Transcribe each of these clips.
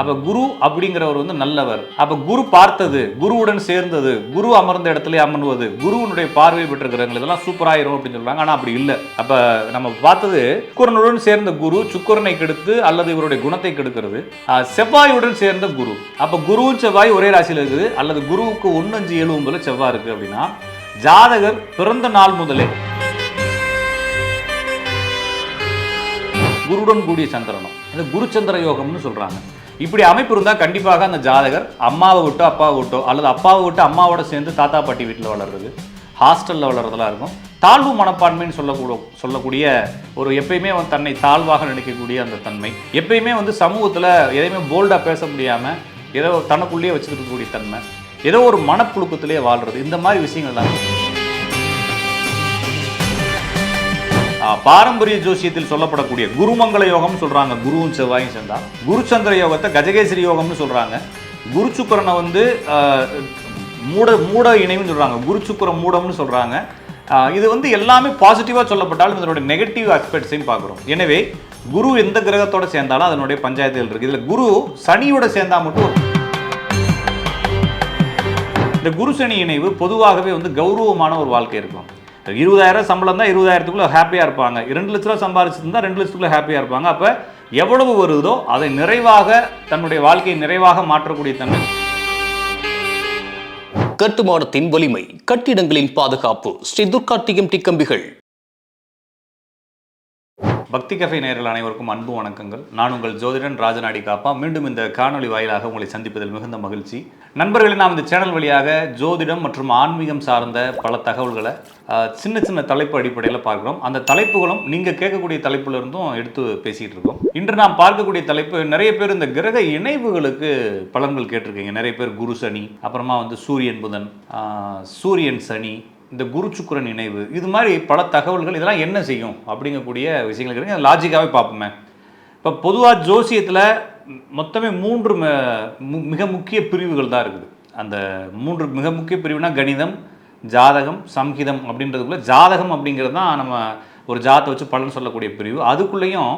அப்போ குரு அப்படிங்கிறவர் வந்து நல்லவர். அப்போ குரு பார்த்தது குருவுடன் சேர்ந்தது குரு அமர்ந்த இடத்துல அமர்வது குருவனுடைய பார்வை பெற்றிருக்கிறவங்க இதெல்லாம் சூப்பராயிரும் அப்படின்னு சொல்றாங்க ஆனால் அப்படி இல்லை. அப்போ நம்ம பார்த்தது சுக்கரனுடன் சேர்ந்த குரு சுக்கரனை கெடுத்து அல்லது இவருடைய குணத்தை கெடுக்கிறது. செவ்வாயுடன் சேர்ந்த குரு. அப்போ குருவும் செவ்வாய் ஒரே ராசியில் இருக்குது. அல்லது குருவுக்கு ஒன்று அஞ்சு ஏழு ஒன்பதுல செவ்வாய் இருக்கு அப்படின்னா ஜாதகர் பிறந்த நாள் முதலே குருடன் கூடிய சந்திரனம். இது குருச்சந்திர யோகம்னு சொல்கிறாங்க இப்படி அமைப்பு இருந்தால் கண்டிப்பாக அந்த ஜாதகர் அம்மாவை விட்டோ அப்பாவை விட்டோ அல்லது அப்பாவை விட்டு அம்மாவோட சேர்ந்து தாத்தா பாட்டி வீட்டில் வளர்றது ஹாஸ்டலில் வளர்றதெல்லாம் இருக்கும். தாழ்வு மனப்பான்மைன்னு சொல்லக்கூட சொல்லக்கூடிய ஒரு எப்பயுமே வந்து தன்னை தாழ்வாக நினைக்கக்கூடிய அந்த தன்மை. எப்பயுமே வந்து சமூகத்தில் எதையுமே போல்டாக பேச முடியாமல் ஏதோ தனக்குள்ளேயே வச்சுருக்கக்கூடிய தன்மை. ஏதோ ஒரு மனப்புழுக்கத்திலே வாழ்றது. இந்த மாதிரி விஷயங்கள் தான் பாரம்பரிய ஜோசியத்தில் சொல்லப்படக்கூடிய குருமங்கள யோகம்னு சொல்றாங்க. குருவும் செவ்வாயும் சேர்ந்தா. குருச்சந்திர யோகத்தை கஜகேசரி யோகம்னு சொல்றாங்க. குரு வந்து மூட மூட இணைவுன்னு சொல்றாங்க. குரு மூடம்னு சொல்றாங்க. இது வந்து எல்லாமே பாசிட்டிவாக சொல்லப்பட்டாலும் இதனுடைய நெகட்டிவ் ஆஸ்பெக்ட்ஸையும் பார்க்குறோம். எனவே குரு எந்த கிரகத்தோட சேர்ந்தாலும் அதனுடைய பஞ்சாயத்துகள் இருக்கு. இதில் குரு சனியோட சேர்ந்தா மட்டும் இந்த குரு சனி இணைவு பொதுவாகவே வந்து கௌரவமான ஒரு வாழ்க்கை இருக்கும். இருபதாயிரம் சம்பளம் தான் இருபதாயிரத்துக்குள்ள ஹாப்பியாக இருப்பாங்க. இரண்டு லட்ச ரூபா சம்பாரிச்சிருந்தா ரெண்டு லட்சத்துக்குள்ள ஹாப்பியாக இருப்பாங்க. அப்போ எவ்வளவு வருதோ அதை நிறைவாக தன்னுடைய வாழ்க்கையை நிறைவாக மாற்றக்கூடிய தன்மை. கட்டுமானத்தின் வலிமை கட்டிடங்களின் பாதுகாப்பு ஸ்ரீ துர்கா டிஎம்டி கம்பிகள் பக்தி கஃபே நேரில் அனைவருக்கும் அன்பு வணக்கங்கள். நான் உங்கள் ஜோதிடன் ராஜநாடி காப்பா. மீண்டும் இந்த காணொளி வாயிலாக உங்களை சந்திப்பதில் மிகுந்த மகிழ்ச்சி. நண்பர்களை நாம் இந்த சேனல் வழியாக ஜோதிடம் மற்றும் ஆன்மீகம் சார்ந்த பல தகவல்களை சின்ன சின்ன தலைப்பு அடிப்படையில் பார்க்குறோம். அந்த தலைப்புகளும் நீங்கள் கேட்கக்கூடிய தலைப்பிலிருந்தும் எடுத்து பேசிகிட்டு இருக்கோம். இன்று நாம் பார்க்கக்கூடிய தலைப்பு நிறைய பேர் இந்த கிரக இணைவுகளுக்கு பலன்கள் கேட்டிருக்கீங்க. நிறைய பேர் குரு சனி அப்புறமா வந்து சூரியன் புதன் சூரியன் சனி இந்த குரு சுக்கிரன் இணைவு இது மாதிரி பல தகவல்கள் இதெல்லாம் என்ன செய்யும் அப்படிங்கக்கூடிய விஷயங்கள் இருக்குது லாஜிக்காகவே பார்ப்போமே. இப்போ பொதுவாக ஜோசியத்தில் மொத்தமே மூன்று ம- மு- மிக முக்கிய பிரிவுகள் தான் இருக்குது. அந்த மூன்று மிக முக்கிய பிரிவுனா கணிதம் ஜாதகம் சம்ஹிதம் அப்படின்றதுக்குள்ளே ஜாதகம் அப்படிங்கிறது தான் நம்ம ஒரு ஜாதத்தை வச்சு பலன் சொல்லக்கூடிய பிரிவு. அதுக்குள்ளேயும்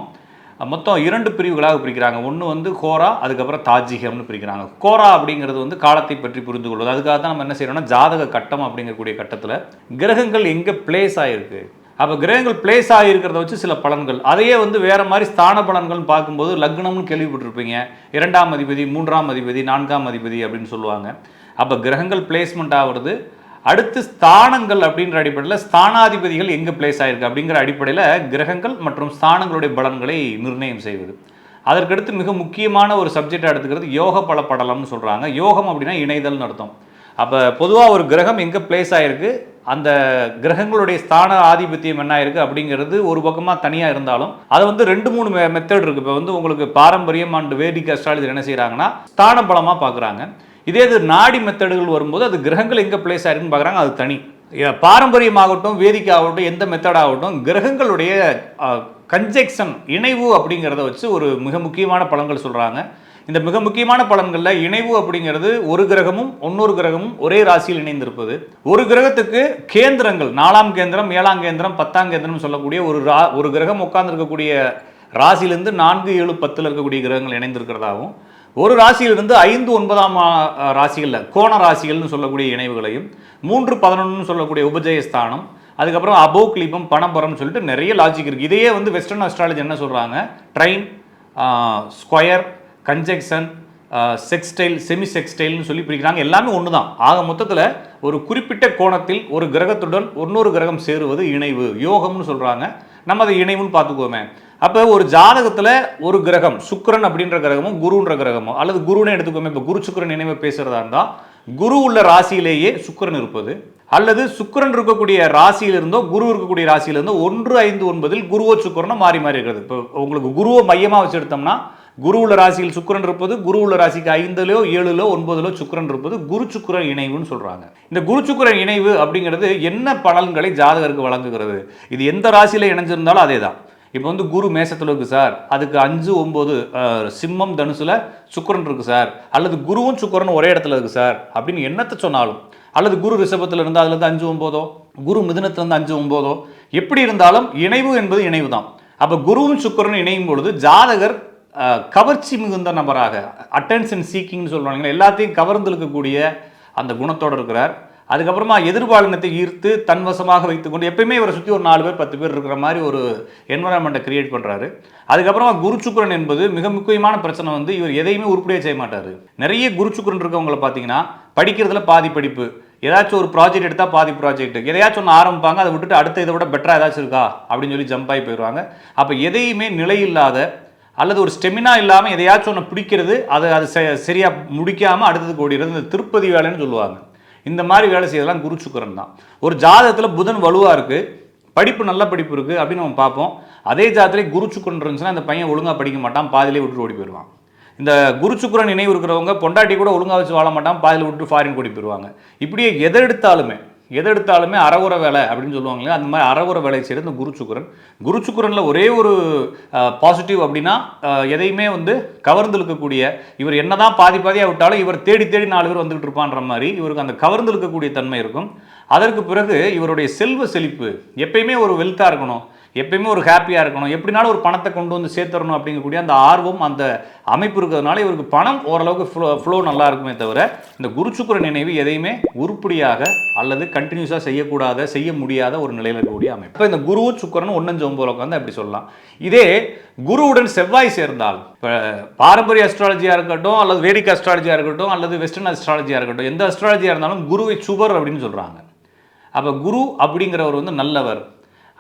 மொத்தம் இரண்டு பிரிவுகளாக பிரிக்கிறாங்க. ஒன்று வந்து கோரா அதுக்கப்புறம் தாஜிகம்னு பிரிக்கிறாங்க. கோரா அப்படிங்கிறது வந்து காலத்தை பற்றி புரிந்து கொள்வது. அதுக்காக தான் நம்ம என்ன செய்யறோம்னா ஜாதக கட்டம் அப்படிங்கக்கூடிய கட்டத்தில் கிரகங்கள் எங்கே பிளேஸ் ஆகிருக்கு அப்போ கிரகங்கள் பிளேஸ் ஆகிருக்கிறத வச்சு சில பலன்கள். அதையே வந்து வேறு மாதிரி ஸ்தான பலன்கள்னு பார்க்கும்போது லக்னம்னு கேள்விப்பட்டிருப்பீங்க. இரண்டாம் அதிபதி மூன்றாம் அதிபதி நான்காம் அதிபதி அப்படின்னு சொல்லுவாங்க. அப்போ கிரகங்கள் பிளேஸ்மெண்ட் ஆகிறது அடுத்து ஸ்தானங்கள் அப்படின்ற அடிப்படையில் ஸ்தானாதிபதிகள் எங்கே பிளேஸ் ஆயிருக்கு அப்படிங்கிற அடிப்படையில் கிரகங்கள் மற்றும் ஸ்தானங்களுடைய பலன்களை நிர்ணயம் செய்வது. அதற்கடுத்து மிக முக்கியமான ஒரு சப்ஜெக்ட் எடுத்துக்கிறது யோக பல படலம்னு சொல்கிறாங்க யோகம் அப்படின்னா இணைதல்னு அர்த்தம். அப்போ பொதுவாக ஒரு கிரகம் எங்கே பிளேஸ் ஆயிருக்கு? அந்த கிரகங்களுடைய ஸ்தான ஆதிபத்தியம் என்ன ஆயிருக்கு அப்படிங்கிறது ஒரு பக்கமாக தனியாக இருந்தாலும் அது வந்து ரெண்டு மூணு மெத்தட் இருக்குது இப்போ வந்து உங்களுக்கு பாரம்பரியம் அண்டு வேதிக் அஸ்ட்ராலஜி என்ன செய்கிறாங்கன்னா ஸ்தான பலமாக பார்க்குறாங்க இதே இது நாடி மெத்தடுகள் வரும்போது அது கிரகங்கள் எங்கே பிளேஸ் ஆயிருக்குன்னு பார்க்குறாங்க. அது தனி. பாரம்பரியமாகட்டும் வேதிக்காகட்டும் எந்த மெத்தடாகட்டும் கிரகங்களுடைய கன்ஜெக்ஷன் இணைவு அப்படிங்கிறத வச்சு ஒரு மிக முக்கியமான பலன்கள் சொல்கிறாங்க இந்த மிக முக்கியமான பலன்களில் இணைவு அப்படிங்கிறது ஒரு கிரகமும் இன்னொரு கிரகமும் ஒரே ராசியில் இணைந்திருப்பது. ஒரு கிரகத்துக்கு கேந்திரங்கள் நாலாம் கேந்திரம் ஏழாம் கேந்திரம் பத்தாம் கேந்திரம் சொல்லக்கூடிய ஒரு ரா ஒரு கிரகம் உட்கார்ந்துருக்கக்கூடிய ராசியிலேருந்து நான்கு ஏழு பத்தில் இருக்கக்கூடிய கிரகங்கள் இணைந்திருக்கிறதாகவும் ஒரு ராசியிலிருந்து ஐந்து ஒன்பதாம் ராசிகளில் கோண ராசிகள்னு சொல்லக்கூடிய இணைவுகளையும் மூன்று பதினொன்றுன்னு சொல்லக்கூடிய உபஜயஸ்தானம் அதுக்கப்புறம் அபோக்லிபம் பணபரம் சொல்லிட்டு நிறைய லாஜிக் இருக்குது இதையே வந்து வெஸ்டர்ன் அஸ்ட்ராலஜி என்ன சொல்கிறாங்க trine square conjunction sextile semi செக்ஸ்டைல்னு சொல்லி பிரிக்கிறாங்க. எல்லாமே ஒன்று தான் ஆக மொத்தத்தில் ஒரு குறிப்பிட்ட கோணத்தில் ஒரு கிரகத்துடன் இன்னொரு கிரகம் சேருவது இணைவு. யோகம்னு சொல்கிறாங்க நம்ம அதை இணைவுன்னு பார்த்துக்குவோமே. அப்போ ஒரு ஜாதகத்தில் ஒரு கிரகம் சுக்கரன் அப்படின்ற கிரகமும் குருன்ற கிரகமோ அல்லது குருன்னு எடுத்துக்கோமே இப்போ குரு சுக்கிரன் இணைவை பேசுகிறதா இருந்தால் குரு உள்ள ராசியிலேயே சுக்கிரன் இருப்பது அல்லது சுக்கரன் இருக்கக்கூடிய ராசியிலிருந்தோ குரு இருக்கக்கூடிய ராசியிலிருந்தோ ஒன்று ஐந்து ஒன்பதில் குருவோ சுக்கரனோ மாறி மாறி இருக்கிறது. இப்போ உங்களுக்கு குருவை மையமாக வச்சு எடுத்தோம்னா குரு உள்ள ராசியில் சுக்கரன் இருப்பது குரு உள்ள ராசிக்கு ஐந்துலோ ஏழுலோ ஒன்பதுலோ சுக்கிரன் இருப்பது குரு சுக்கரன் இணைவுன்னு சொல்கிறாங்க இந்த குரு சுக்கரன் இணைவு அப்படிங்கிறது என்ன பலன்களை ஜாதகருக்கு வழங்குகிறது? இது எந்த ராசியில இணைஞ்சிருந்தாலும் அதே தான் இப்போ வந்து குரு மேசத்தில் இருக்குது சார். அதுக்கு அஞ்சு ஒம்பது சிம்மம் தனுசில் சுக்கரன் இருக்குது சார். அல்லது குருவும் சுக்கரனும் ஒரே இடத்துல இருக்குது சார். அப்படின்னு என்னத்தை சொன்னாலும் அல்லது குரு ரிஷபத்தில் இருந்து அதுலேருந்து அஞ்சு ஒம்போதோ குரு மிதுனத்திலிருந்து அஞ்சு ஒம்போதோ எப்படி இருந்தாலும் இணைவு என்பது இணைவு தான் அப்போ குருவும் சுக்கரனும் இணையும் பொழுது ஜாதகர் கவர்ச்சி மிகுந்த நபராக அட்டென்ஷன் சீக்கிங்னு சொல்லுவாங்க எல்லாத்தையும் கவர்ந்து இருக்கக்கூடிய அந்த குணத்தோடு இருக்கிறார். அதுக்கப்புறமா எதிர்பாலினத்தை ஈர்த்து தன்வசமாக வைத்துக்கொண்டு எப்பயுமே இவரை சுற்றி ஒரு நாலு பேர் பத்து பேர் இருக்கிற மாதிரி ஒரு என்வரான்மெண்ட்டை கிரியேட் பண்ணுறாரு அதுக்கப்புறமா குருச்சுக்குரன் என்பது மிக முக்கியமான பிரச்சனை வந்து இவர் எதையுமே உருப்படியாக செய்ய மாட்டார். நிறைய குருச்சுக்குரன் இருக்கவங்களை இருக்கவங்கள பார்த்தீங்கன்னா படிக்கிறதுல பாதி படிப்பு ஏதாச்சும் ஒரு ப்ராஜெக்ட் எடுத்தால் பாதி ப்ராஜெக்ட் எதையாச்சும் ஒன்று ஆரம்பிப்பாங்க அதை விட்டுட்டு அடுத்த இதை விட பெட்டராக ஏதாச்சும் இருக்கா? அப்படின்னு சொல்லி ஜம்ப் ஆகி போயிடுவாங்க அப்போ எதையுமே நிலை இல்லாத அல்லது ஒரு ஸ்டெமினா இல்லாமல் எதையாச்சும் ஒன்று பிடிக்கிறது அதை அது சரியாக முடிக்காமல் அடுத்ததுக்கு ஓடிடுறது இந்த திருப்பதி வேலைன்னு சொல்லுவாங்க. இந்த மாதிரி வேலை செய்யறதெல்லாம் குரு சுக்கரன் தான். ஒரு ஜாதகத்தில் புதன் வலுவாக இருக்குது படிப்பு நல்ல படிப்பு இருக்குது அப்படின்னு நம்ம பார்ப்போம். அதே ஜாதத்திலே குரு சுக்கரன் இருந்துச்சுன்னா இந்த பையன் ஒழுங்காக படிக்க மாட்டான் பாதியிலே விட்டு ஓடி போயிடுவான். இந்த குரு சுக்குரன் நினைவு இருக்கிறவங்க பொண்டாட்டி கூட ஒழுங்கா வச்சு வாழ மாட்டான் பாதியில் விட்டு ஃபாரின் கூட்டி போயிடுவாங்க இப்படியே எதை எடுத்தாலுமே எதை எடுத்தாலுமே அறவுற வேலை அப்படின்னு சொல்லுவாங்க இல்லையா? அந்த மாதிரி அறவுற வேலையை செய்கிற இந்த குருச்சுக்குரன் குருச்சுக்குரனில் ஒரே ஒரு பாசிட்டிவ் அப்படின்னா எதையுமே வந்து கவர்ந்து இழுக்கக்கூடிய இவர் என்னதான் பாதி பாதியாக விட்டாலும் இவர் தேடி தேடி நாலு பேர் வந்துகிட்டு இருப்பான்ற மாதிரி இவருக்கு அந்த கவர்ந்து இழுக்கக்கூடிய தன்மை இருக்கும். அதற்கு பிறகு இவருடைய செல்வ செழிப்பு எப்பயுமே ஒரு வெல்த்தாக இருக்கணும். எப்பயுமே ஒரு ஹாப்பியாக இருக்கணும். எப்படினாலும் ஒரு பணத்தை கொண்டு வந்து சேர்த்துறணும் அப்படிங்கக்கூடிய அந்த ஆர்வம் அந்த அமைப்பு இருக்கிறதுனால இவருக்கு பணம் ஓரளவுக்கு ஃப்ளோ ஃப்ளோ நல்லா இருக்குமே தவிர இந்த குருச்சுக்குர நினைவு எதையுமே உருப்படியாக அல்லது கண்டினியூஸாக செய்யக்கூடாத செய்ய முடியாத ஒரு நிலையில் இருக்கக்கூடிய அமைப்பு. இப்போ இந்த குரு சுக்கரன் ஒன்னஞ்சு ஒம்பது உட்காந்து அப்படி சொல்லலாம். இதே குருவுடன் செவ்வாய் சேர்ந்தால் இப்போ பாரம்பரிய அஸ்ட்ராலஜியாக இருக்கட்டும் அல்லது வேடிக் அஸ்ட்ராலஜியாக இருக்கட்டும் அல்லது வெஸ்டர்ன் அஸ்ட்ராலஜியாக இருக்கட்டும் எந்த அஸ்ட்ராலஜியாக இருந்தாலும் குருவை சுவர் அப்படின்னு சொல்கிறாங்க அப்போ குரு அப்படிங்கிறவர் வந்து நல்லவர்.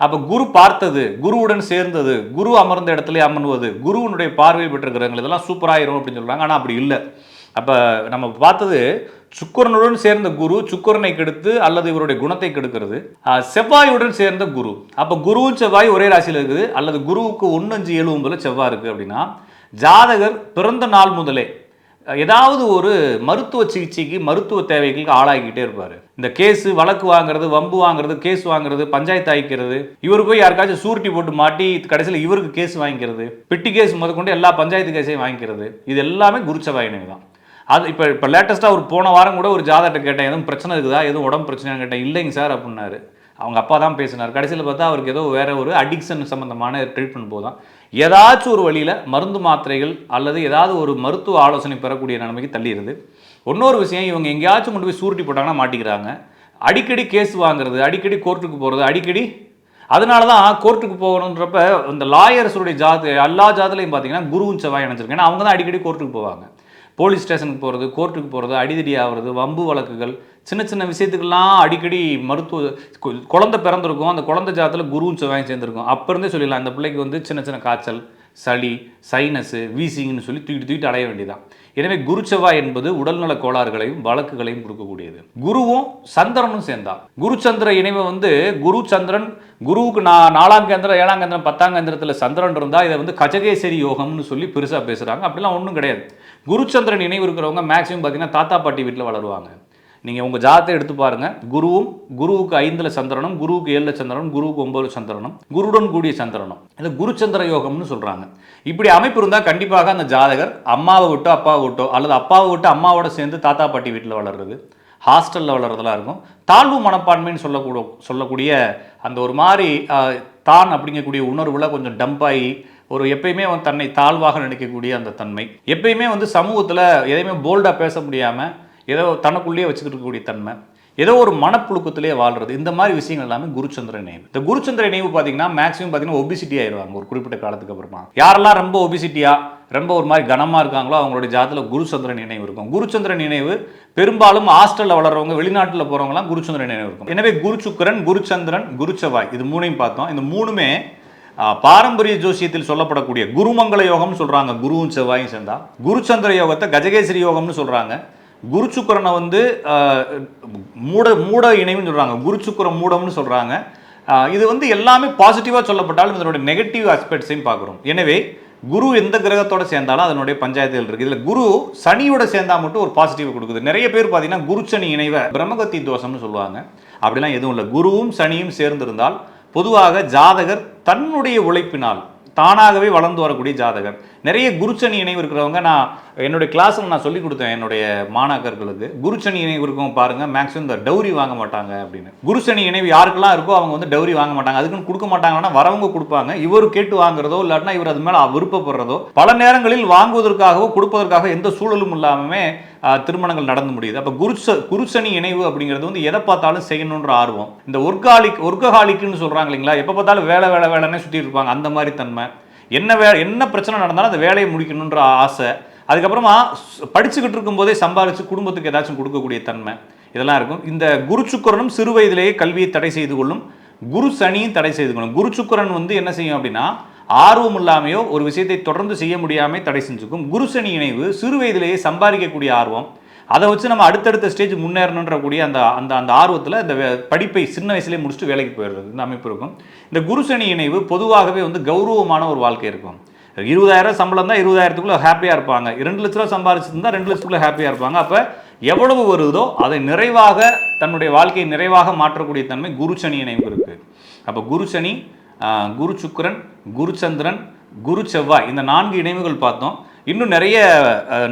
அப்போ குரு பார்த்தது குருவுடன் சேர்ந்தது குரு அமர்ந்த இடத்துல அமர்வது குருவினுடைய பார்வை பெற்றிருக்கிறவங்க இதெல்லாம் சூப்பராயிரும் அப்படின்னு சொல்கிறாங்க ஆனால் அப்படி இல்லை. அப்போ நம்ம பார்த்தது சுக்கரனுடன் சேர்ந்த குரு சுக்கரனை கெடுத்து அல்லது இவருடைய குணத்தை கெடுக்கிறது. செவ்வாயுடன் சேர்ந்த குரு. அப்போ குருவும் செவ்வாய் ஒரே ராசியில் இருக்குது. அல்லது குருவுக்கு ஒன்று அஞ்சு ஏழு ஒன்பதில் செவ்வாய் இருக்குது அப்படின்னா ஜாதகர் பிறந்த நாள் முதலே ஏதாவது ஒரு மருத்துவ சிகிச்சைக்கு மருத்துவ தேவைகளுக்கு ஆளாகிக்கிட்டே இருப்பார். இந்த கேஸு வழக்கு வாங்குறது வம்பு வாங்குறது கேஸ் வாங்குறது பஞ்சாயத்து ஆகிக்கிறது இவர் போய் யாருக்காச்சும் சூரிட்டி போட்டு மாட்டி கடைசியில் இவருக்கு கேஸ் வாங்கிக்கிறது பெட்டி கேஸ் முதற்கொண்டு எல்லா பஞ்சாயத்து கேஸையும் வாங்கிக்கிறது இது எல்லாமே குருச்சவாயினை தான் அது இப்போ இப்போ லேட்டஸ்ட்டாக ஒரு போன வாரம் கூட ஒரு ஜாதகத்தை கேட்டேன் எதுவும் பிரச்சனை இருக்குதா எதுவும் உடம்பு பிரச்சனைன்னு கேட்டேன் இல்லைங்க சார் அப்படின்னாரு. அவங்க அப்பா தான் பேசினார். கடைசியில் பார்த்தா அவருக்கு ஏதோ வேறு ஒரு அடிக்ஷன் சம்மந்தமான ட்ரீட்மெண்ட் போதான் ஏதாச்சும் ஒரு வழியில் மருந்து மாத்திரைகள் அல்லது ஏதாவது ஒரு மருத்துவ ஆலோசனை பெறக்கூடிய நிலைமைக்கு தள்ளிடுது. இன்னொரு விஷயம் இவங்க எங்கேயாச்சும் கொண்டு போய் சூருட்டி போட்டாங்கன்னா மாட்டிக்கிறாங்க. அடிக்கடி கேஸ் வாங்குறது அடிக்கடி கோர்ட்டுக்கு போகிறது அடிக்கடி அதனால தான் கோர்ட்டுக்கு போகணுன்றப்ப இந்த லாயர்ஸுடைய ஜாத எல்லா ஜாதிலையும் பார்த்தீங்கன்னா குருவும் செவ்வாய் இணைஞ்சிருக்கு ஏன்னா அவங்க தான் அடிக்கடி கோர்ட்டுக்கு போவாங்க. போலீஸ் ஸ்டேஷனுக்கு போகிறது கோர்ட்டுக்கு போகிறது அடிதடி ஆகிறது வம்பு வழக்குகள் சின்ன சின்ன விஷயத்துக்கெல்லாம் அடிக்கடி மருத்துவ குழந்தை பிறந்திருக்கும். அந்த குழந்தை ஜாதத்தில் குருவும் செவ்வாயும் சேர்ந்துருக்கும். அப்போ இருந்தே சொல்லிடலாம். அந்த பிள்ளைக்கு வந்து சின்ன சின்ன காய்ச்சல் சளி சைனஸு வீசிங்னு சொல்லி தூக்கிட்டு தூக்கிட்டு அடைய வேண்டியதான் எனவே குரு செவ்வாய் என்பது உடல்நல கோளாறுகளையும் வழக்குகளையும் கொடுக்கக்கூடியது. குருவும் சந்திரனும் சேர்ந்தா குரு சந்திர இணைவை வந்து குரு சந்திரன் குருவுக்கு நான் நாலாம் கேந்திரம் ஏழாம் கேந்திரம் பத்தாம் கேந்திரத்தில் சந்திரன் இருந்தால் இதை வந்து கஜகேசரி யோகம்னு சொல்லி பெருசாக பேசுகிறாங்க அப்படிலாம் ஒன்றும் கிடையாது. குருச்சந்திரன் நினைவு இருக்கிறவங்க மேக்ஸிமம் பார்த்தீங்கன்னா தாத்தா பாட்டி வீட்டில் வளருவாங்க. நீங்கள் உங்கள் ஜாதத்தை எடுத்து பாருங்கள் குருவும் குருவுக்கு ஐந்தில் சந்திரனும் குருவுக்கு ஏழில் சந்திரனும் குருவுக்கு ஒன்பது சந்திரனும் குருடன் கூடிய சந்திரனும். இது குருச்சந்திர யோகம்னு சொல்கிறாங்க இப்படி அமைப்பு இருந்தால் கண்டிப்பாக அந்த ஜாதகர் அம்மாவை விட்டோ அப்பாவை விட்டோ அல்லது அப்பாவை விட்டு அம்மாவோட சேர்ந்து தாத்தா பாட்டி வீட்டில் வளர்றது ஹாஸ்டலில் வளர்றதெல்லாம் இருக்கும். தாழ்வு மனப்பான்மைன்னு சொல்லக்கூட சொல்லக்கூடிய அந்த ஒரு மாதிரி தான் அப்படிங்கக்கூடிய உணர்வில் கொஞ்சம் டம்ப் ஆகி ஒரு எப்பயுமே வந்து தன்னை தாழ்வாக நினைக்கக்கூடிய அந்த தன்மை. எப்பயுமே வந்து சமூகத்தில் எதையுமே போல்டாக பேச முடியாமல் ஏதோ தனக்குள்ளேயே வச்சுக்கிட்டு இருக்கக்கூடிய தன்மை ஏதோ ஒரு மனப்புழுக்கத்திலே வாழ்றது இந்த மாதிரி விஷயங்கள் எல்லாமே குருச்சந்திர நினைவு. இந்த குருச்சந்திர நினைவு பார்த்தீங்கன்னா மேக்ஸிமம் பார்த்தீங்கன்னா ஒபிசிட்டி ஆயிடுவாங்க ஒரு குறிப்பிட்ட காலத்துக்கு அப்புறமா. யாரெல்லாம் ரொம்ப ஒபிசிட்டியா ரொம்ப ஒரு மாதிரி கனமாக இருக்காங்களோ அவங்களுடைய ஜாதத்தில் குருச்சந்திர நினைவு இருக்கும். குருச்சந்திர நினைவு பெரும்பாலும் ஹாஸ்டலில் வளர்றவங்க வெளிநாட்டில் போகிறவங்களாம் குருச்சந்திர நினைவு இருக்கும். எனவே குருச்சுக்கரன் குருச்சந்திரன் குருச்சவாய் இது மூணையும் பார்த்தோம். இந்த மூணுமே பாரம்பரிய ஜோசியத்தில் சொல்லப்படக்கூடிய குருமங்கள யோகம்னு சொல்கிறாங்க குருவும் செவ்வாயும் சேர்ந்தா. குருச்சந்திர யோகத்தை கஜகேசரி யோகம்னு சொல்கிறாங்க குரு சுக்கரனை வந்து மூட மூட இணைவுன்னு சொல்கிறாங்க குரு சுக்கரம் மூடம்னு சொல்கிறாங்க இது வந்து எல்லாமே பாசிட்டிவாக சொல்லப்பட்டாலும் இதனுடைய நெகட்டிவ் ஆஸ்பெக்ட்ஸையும் பார்க்குறோம். எனவே குரு எந்த கிரகத்தோட சேர்ந்தாலும் அதனுடைய பஞ்சாயத்துகள் இருக்குது இதில் குரு சனியோட சேர்ந்தா மட்டும் ஒரு பாசிட்டிவ் கொடுக்குது. நிறைய பேர் பார்த்தீங்கன்னா குருச்சனி இணைவை பிரம்மகத்தி தோஷம்னு சொல்லுவாங்க. அப்படிலாம் எதுவும் இல்லை. குருவும் சனியும் சேர்ந்திருந்தால் பொதுவாக ஜாதகர் தன்னுடைய உழைப்பினால் தானாகவே வளர்ந்து வரக்கூடிய ஜாதகர். நிறைய குருச்சனி இணைவு இருக்கிறவங்க நான் என்னுடைய கிளாஸில் நான் சொல்லி கொடுத்தேன் என்னுடைய மாணாக்கர்களுக்கு குருசனி இணைவு இருக்கும் மேக்ஸிமம் இந்த டௌரி வாங்க மாட்டாங்க அப்படின்னு. குருசனி இணைவு யாருக்கெல்லாம் இருக்கோ அவங்க வந்து டௌரி வாங்க மாட்டாங்க. அதுக்குன்னு கொடுக்க மாட்டாங்கன்னா வரவங்க கொடுப்பாங்க. இவர் கேட்டு வாங்குறதோ இல்லாட்டினா இவர் அது மேலே விருப்பப்படுறதோ பல நேரங்களில் வாங்குவதற்காகவோ கொடுப்பதற்காக எந்த சூழலும் இல்லாமே திருமணங்கள் நடந்து முடியுது. அப்போ குருச குருசனி இணைவு அப்படிங்கிறது வந்து எதை பார்த்தாலும் செய்யணுன்ற ஆர்வம். இந்த ஒர்காலிக் ஒர்க்கஹாலிக்னு சொல்கிறாங்க இல்லைங்களா? எப்போ பார்த்தாலும் வேலை வேலை வேலைன்னே சுற்றிட்டு இருப்பாங்க. அந்த மாதிரி தன்மை. என்ன வே என்ன பிரச்சனை நடந்தாலும் அந்த வேலையை முடிக்கணுன்ற ஆசை. அதுக்கப்புறமா படிச்சுக்கிட்டு இருக்கும்போதே சம்பாரித்து குடும்பத்துக்கு ஏதாச்சும் கொடுக்கக்கூடிய தன்மை. இதெல்லாம் இருக்கும். இந்த குரு சுக்கரனும் சிறு வயதிலேயே கல்வியை தடை செய்து கொள்ளும் குரு சனியும் தடை செய்து கொள்ளும். குரு வந்து என்ன செய்யும் அப்படின்னா ஆர்வம் இல்லாமையோ ஒரு விஷயத்தை தொடர்ந்து செய்ய முடியாமல் தடை செஞ்சுக்கும். குரு சனி இணைவு சிறு வயதிலேயே சம்பாதிக்கக்கூடிய ஆர்வம். அதை வச்சு நம்ம அடுத்தடுத்த ஸ்டேஜ் முன்னேறணுன்ற கூடிய அந்த அந்த அந்த ஆர்வத்தில் இந்த படிப்பை சின்ன வயசுலேயே முடிச்சுட்டு வேலைக்கு போயிடுறது இந்த அமைப்பு இருக்கும். இந்த குரு சனி இணைவு பொதுவாகவே வந்து கௌரவமான ஒரு வாழ்க்கை இருக்கும். இருபதாயிரம் சம்பளம் தான் இருபதாயிரத்துக்குள்ளே ஹாப்பியாக இருப்பாங்க. இரண்டு லட்ச ரூபா சம்பாரிச்சிருந்தா ரெண்டு லட்சத்துக்குள்ள ஹாப்பியாக இருப்பாங்க. அப்போ எவ்வளவு வருதோ அதை நிறைவாக தன்னுடைய வாழ்க்கையை நிறைவாக மாற்றக்கூடிய தன்மை குரு சனி இணைவு இருக்கு. அப்போ குரு சனி குரு சுக்கரன் குரு சந்திரன் குரு செவ்வாய் இந்த நான்கு இணைவுகள் பார்த்தோம். இன்னும் நிறைய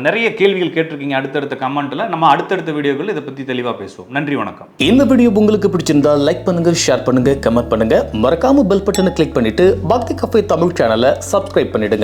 நிறைய கேள்விகள் கேட்டிருக்கீங்க அடுத்தடுத்த கமெண்ட்டில் நம்ம அடுத்தடுத்த வீடியோக்கள் இதை பற்றி தெளிவாக பேசுவோம். நன்றி வணக்கம். இந்த வீடியோ உங்களுக்கு பிடிச்சிருந்தா லைக் பண்ணுங்க ஷேர் பண்ணுங்க கமெண்ட் பண்ணுங்க. மறக்காம பெல் பட்டனை கிளிக் பண்ணிட்டு பக்தி கஃபே தமிழ் சேனலை சப்ஸ்கிரைப் பண்ணிடுங்க.